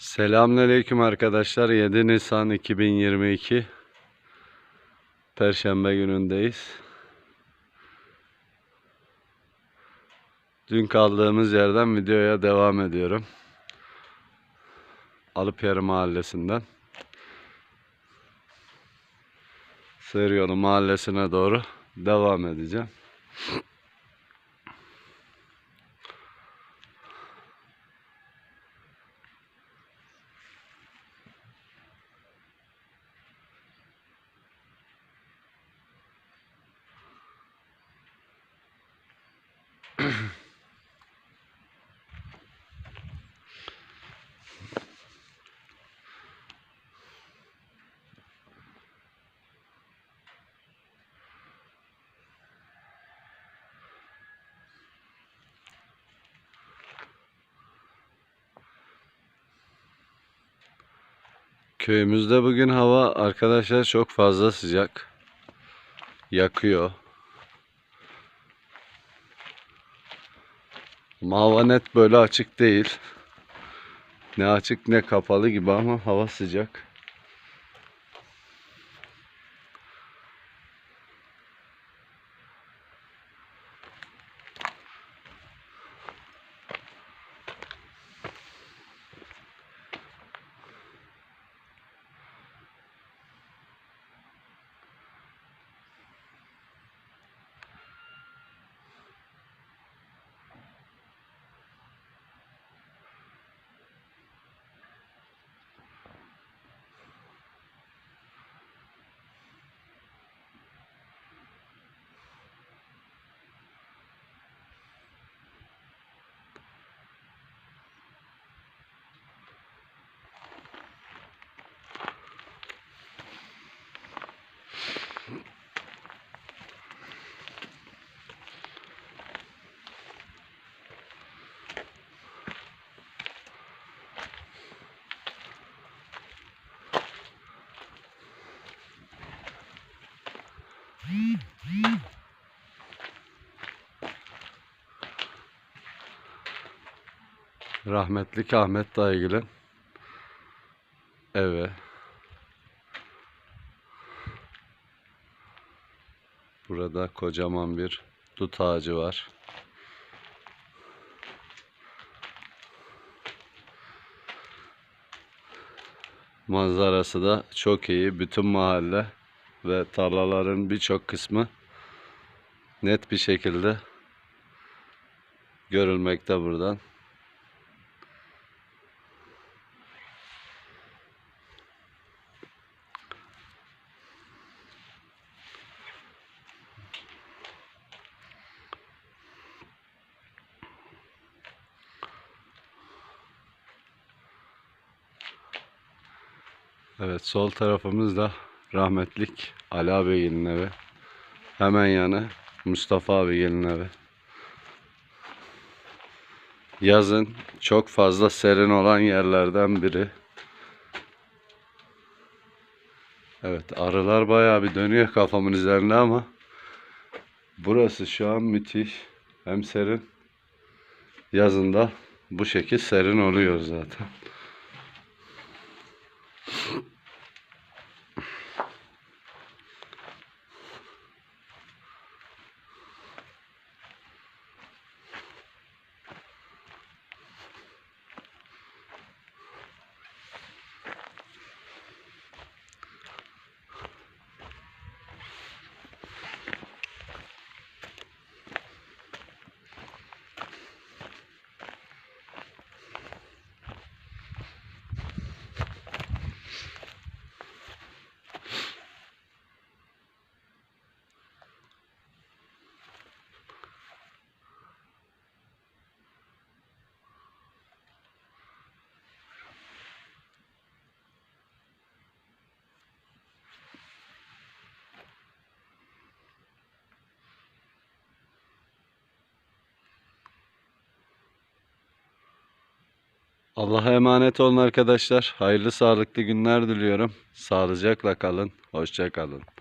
Selamünaleyküm arkadaşlar. 7 Nisan 2022 Perşembe günündeyiz. Dün kaldığımız yerden videoya devam ediyorum. Alıpyarı Mahallesi'nden. Sığır Yolu Mahallesi'ne doğru devam edeceğim. Köyümüzde bugün hava arkadaşlar çok fazla sıcak. Yakıyor. Ama hava net böyle açık değil. Ne açık ne kapalı gibi ama hava sıcak. Rahmetli Ahmet Daygül'ün evi. Burada kocaman bir dut ağacı var. Manzarası da çok iyi. Bütün mahalle ve tarlaların birçok kısmı net bir şekilde görülmekte buradan. Evet sol tarafımızda rahmetlik Ali ağabeyinin evi. Hemen yanı Mustafa ağabeyinin evi. Yazın çok fazla serin olan yerlerden biri. Evet arılar bayağı bir dönüyor kafamın üzerinde ama burası şu an müthiş. Hem serin yazında bu şekil serin oluyor zaten. Allah'a emanet olun arkadaşlar. Hayırlı sağlıklı günler diliyorum. Sağlıcakla kalın. Hoşça kalın.